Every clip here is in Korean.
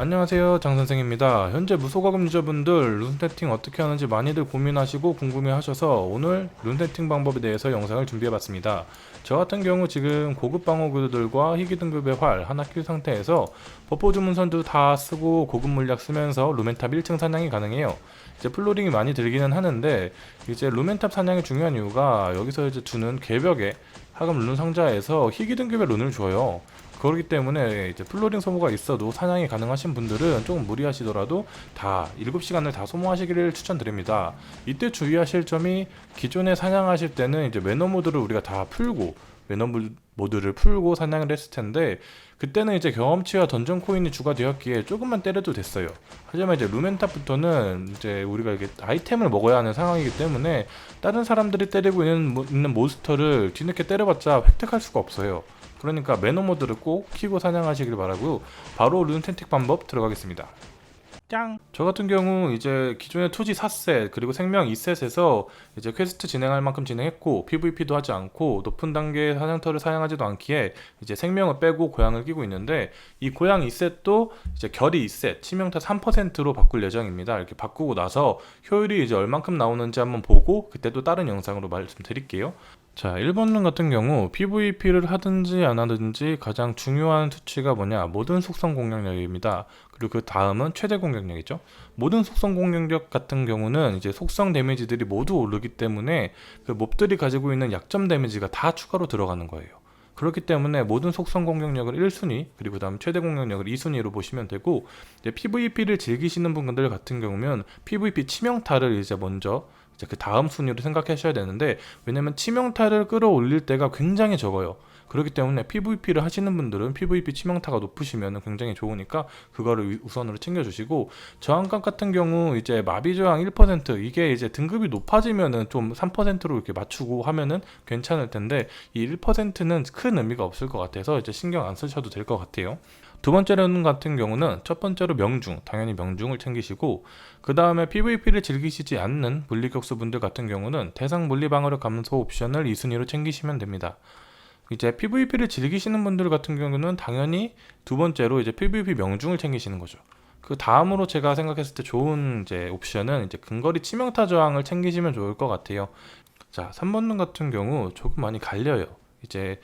안녕하세요 장선생입니다. 현재 무소가금 유저분들 룬세팅 어떻게 하는지 많이들 고민하시고 궁금해하셔서 오늘 룬세팅 방법에 대해서 영상을 준비해봤습니다. 저 같은 경우 지금 고급 방어구들과 희귀 등급의 활 하나 킬 상태에서 버퍼 주문선도 다 쓰고 고급 물약 쓰면서 루멘탑 1층 사냥이 가능해요. 이제 플로링이 많이 들기는 하는데 이제 루멘탑 사냥이 중요한 이유가 여기서 이제 두는 개벽에 하금 룬 상자에서 희귀 등급의 룬을 줘요 그렇기 때문에 이제 플로링 소모가 있어도 사냥이 가능하신 분들은 조금 무리하시더라도 다 7시간을 다 소모하시기를 추천드립니다. 이때 주의하실 점이 기존에 사냥하실 때는 이제 매너 모드를 우리가 다 풀고 매너 물- 모드를 풀고 사냥을 했을 텐데 그때는 이제 경험치와 던전 코인이 추가되었기에 조금만 때려도 됐어요. 하지만 이제 루멘탑부터는 이제 우리가 이게 아이템을 먹어야 하는 상황이기 때문에 다른 사람들이 때리고 있는, 모- 있는 몬스터를 뒤늦게 때려봤자 획득할 수가 없어요. 그러니까 매너 모드를 꼭 키고 사냥하시길 바라고요. 바로 룬 텐틱 방법 들어가겠습니다. 짱! 저 같은 경우 이제 기존의 투지 4셋 그리고 생명 2셋에서 이제 퀘스트 진행할 만큼 진행했고 PVP도 하지 않고 높은 단계의 사냥터를 사용하지도 않기에 이제 생명을 빼고 고양을 끼고 있는데 이 고양 2셋도 이제 결이 2셋 치명타 3%로 바꿀 예정입니다. 이렇게 바꾸고 나서 효율이 이제 얼만큼 나오는지 한번 보고 그때 또 다른 영상으로 말씀드릴게요. 자, 1번론 같은 경우 PVP를 하든지 안 하든지 가장 중요한 수치가 뭐냐? 모든 속성 공격력입니다. 그리고 그 다음은 최대 공격력이죠. 모든 속성 공격력 같은 경우는 이제 속성 데미지들이 모두 오르기 때문에 그 몹들이 가지고 있는 약점 데미지가 다 추가로 들어가는 거예요. 그렇기 때문에 모든 속성 공격력을 1순위 그리고 그다음 최대 공격력을 2순위로 보시면 되고 이제 PVP를 즐기시는 분들 같은 경우면 PVP 치명타를 이제 먼저 이제 그 다음 순위로 생각하셔야 되는데 왜냐면 치명타를 끌어올릴 때가 굉장히 적어요. 그렇기 때문에 PVP를 하시는 분들은 PVP 치명타가 높으시면 굉장히 좋으니까 그거를 위- 우선으로 챙겨주시고 저항감 같은 경우 이제 마비 저항 1% 이게 이제 등급이 높아지면은 좀 3%로 이렇게 맞추고 하면은 괜찮을 텐데 이 1%는 큰 의미가 없을 것 같아서 이제 신경 안 쓰셔도 될 것 같아요. 두 번째로는 같은 경우는 첫 번째로 명중, 당연히 명중을 챙기시고 그 다음에 PVP를 즐기시지 않는 물리격수 분들 같은 경우는 대상 물리 방어력 감소 옵션을 2순위로 챙기시면 됩니다. 이제 PVP를 즐기시는 분들 같은 경우는 당연히 두 번째로 이제 PVP 명중을 챙기시는 거죠. 그 다음으로 제가 생각했을 때 좋은 이제 옵션은 이제 근거리 치명타 저항을 챙기시면 좋을 것 같아요. 자, 3번론 같은 경우 조금 많이 갈려요. 이제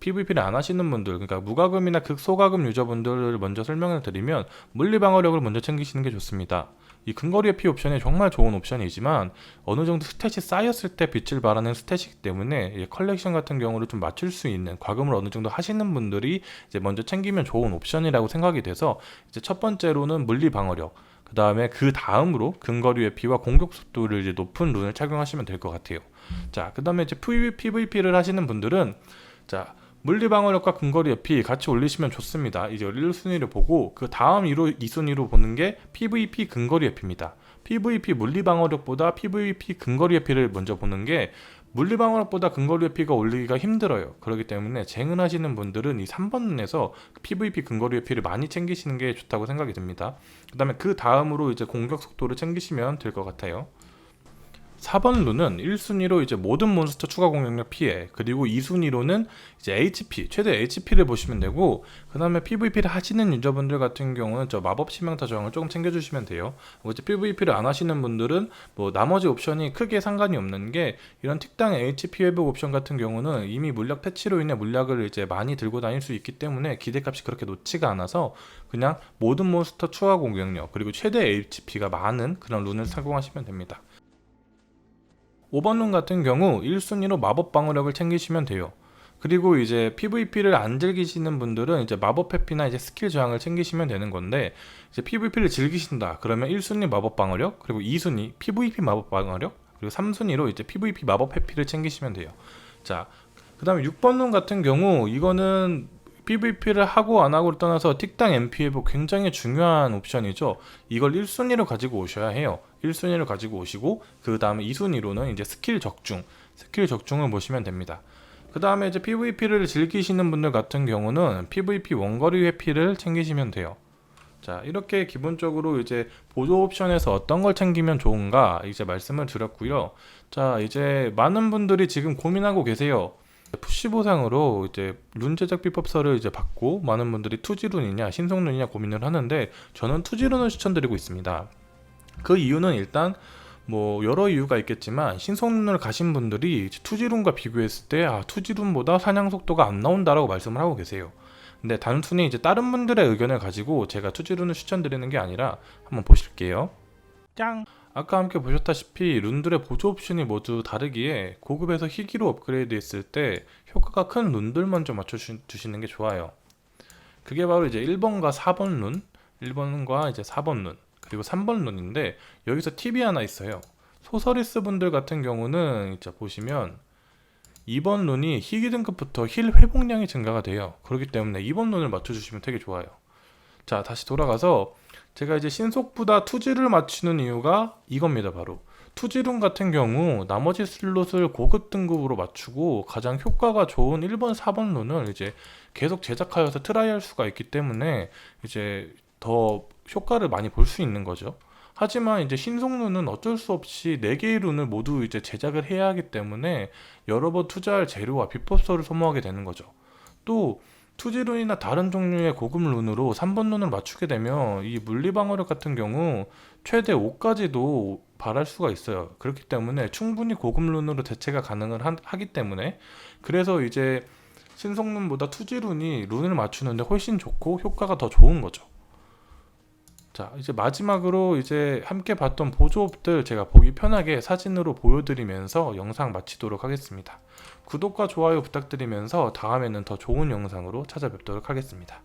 PVP를 안 하시는 분들, 그러니까 무과금이나 극소과금 유저분들을 먼저 설명을 드리면 물리 방어력을 먼저 챙기시는 게 좋습니다. 이 근거리 회피 옵션이 정말 좋은 옵션이지만 어느 정도 스탯이 쌓였을 때 빛을 발하는 스탯이기 때문에 이 컬렉션 같은 경우를 좀 맞출 수 있는 과금을 어느 정도 하시는 분들이 이제 먼저 챙기면 좋은 옵션이라고 생각이 돼서 이제 첫 번째로는 물리 방어력, 그 다음에 그 다음으로 근거리 회피와 공격 속도를 이제 높은 룬을 착용하시면 될 것 같아요. 자, 그 다음에 이제 PVP를 하시는 분들은 자 물리 방어력과 근거리 회피 같이 올리시면 좋습니다. 이제 1순위를 보고 그 다음 2로 2순위로 보는 게 PVP 근거리 회피입니다. PVP 물리 방어력보다 PVP 근거리 회피를 먼저 보는 게 물리 방어력보다 근거리 회피가 올리기가 힘들어요. 그렇기 때문에 쟁은하시는 분들은 이 3번에서 PVP 근거리 회피를 많이 챙기시는 게 좋다고 생각이 듭니다. 그 다음에 그 다음으로 이제 공격 속도를 챙기시면 될 것 같아요. 4번 룬은 1순위로 이제 모든 몬스터 추가 공격력 피해 그리고 2순위로는 이제 HP 최대 HP를 보시면 되고 그 다음에 PVP를 하시는 유저분들 같은 경우는 저 마법 치명타 저항을 조금 챙겨주시면 돼요. 뭐 이제 PVP를 안 하시는 분들은 뭐 나머지 옵션이 크게 상관이 없는 게 이런 특당 HP 회복 옵션 같은 경우는 이미 물약 패치로 인해 물약을 이제 많이 들고 다닐 수 있기 때문에 기대값이 그렇게 높지가 않아서 그냥 모든 몬스터 추가 공격력 그리고 최대 HP가 많은 그런 룬을 착용하시면 됩니다 5번 룬 같은 경우 1순위로 마법 방어력을 챙기시면 돼요. 그리고 이제 PVP를 안 즐기시는 분들은 이제 마법 회피나 이제 스킬 저항을 챙기시면 되는 건데 이제 PVP를 즐기신다 그러면 1순위 마법 방어력 그리고 2순위 PVP 마법 방어력 그리고 3순위로 이제 PVP 마법 회피를 챙기시면 돼요. 자, 그다음에 6번 룬 같은 경우 이거는 PVP를 하고 안 하고를 떠나서 틱당 MP 회복 굉장히 중요한 옵션이죠. 이걸 1순위로 가지고 오셔야 해요. 1순위를 가지고 오시고 그 다음에 2순위로는 이제 스킬 적중, 스킬 적중을 보시면 됩니다. 그 다음에 이제 PVP를 즐기시는 분들 같은 경우는 PVP 원거리 회피를 챙기시면 돼요. 자, 이렇게 기본적으로 이제 보조 옵션에서 어떤 걸 챙기면 좋은가 이제 말씀을 드렸고요. 자, 이제 많은 분들이 지금 고민하고 계세요. 푸시 보상으로 이제 룬 제작 비법서를 이제 받고 많은 분들이 투지룬이냐 신속룬이냐 고민을 하는데 저는 투지룬을 추천드리고 있습니다. 그 이유는 일단 뭐 여러 이유가 있겠지만 신속룬을 가신 분들이 이제 투지룬과 비교했을 때 아, 투지룬보다 사냥 속도가 안 나온다라고 말씀을 하고 계세요. 근데 단순히 이제 다른 분들의 의견을 가지고 제가 투지룬을 추천드리는 게 아니라 한번 보실게요. 짱! 아까 함께 보셨다시피 룬들의 보조 옵션이 모두 다르기에 고급에서 희귀로 업그레이드 했을 때 효과가 큰 룬들 먼저 맞춰주시는 게 좋아요. 그게 바로 이제 1번과 4번 룬, 1번과 이제 4번 룬, 그리고 3번 룬인데 여기서 팁이 하나 있어요. 소서리스 분들 같은 경우는 이제 보시면 2번 룬이 희귀 등급부터 힐 회복량이 증가가 돼요. 그렇기 때문에 2번 룬을 맞춰주시면 되게 좋아요. 자, 다시 돌아가서 제가 이제 신속보다 투지를 맞추는 이유가 이겁니다, 바로. 투지룬 같은 경우 나머지 슬롯을 고급 등급으로 맞추고 가장 효과가 좋은 1번, 4번 룬을 이제 계속 제작하여서 트라이할 수가 있기 때문에 이제 더 효과를 많이 볼 수 있는 거죠. 하지만 이제 신속룬은 어쩔 수 없이 4개의 룬을 모두 이제 제작을 해야 하기 때문에 여러 번 투자할 재료와 비법서를 소모하게 되는 거죠. 또 투지룬이나 다른 종류의 고급 룬으로 3번 룬을 맞추게 되면 이 물리방어력 같은 경우 최대 5까지도 발할 수가 있어요. 그렇기 때문에 충분히 고급 룬으로 대체가 가능을 하, 하기 때문에 그래서 이제 신속룬보다 투지룬이 룬을 맞추는데 훨씬 좋고 효과가 더 좋은 거죠. 자, 이제 마지막으로 이제 함께 봤던 보조업들 제가 보기 편하게 사진으로 보여드리면서 영상 마치도록 하겠습니다. 구독과 좋아요 부탁드리면서 다음에는 더 좋은 영상으로 찾아뵙도록 하겠습니다.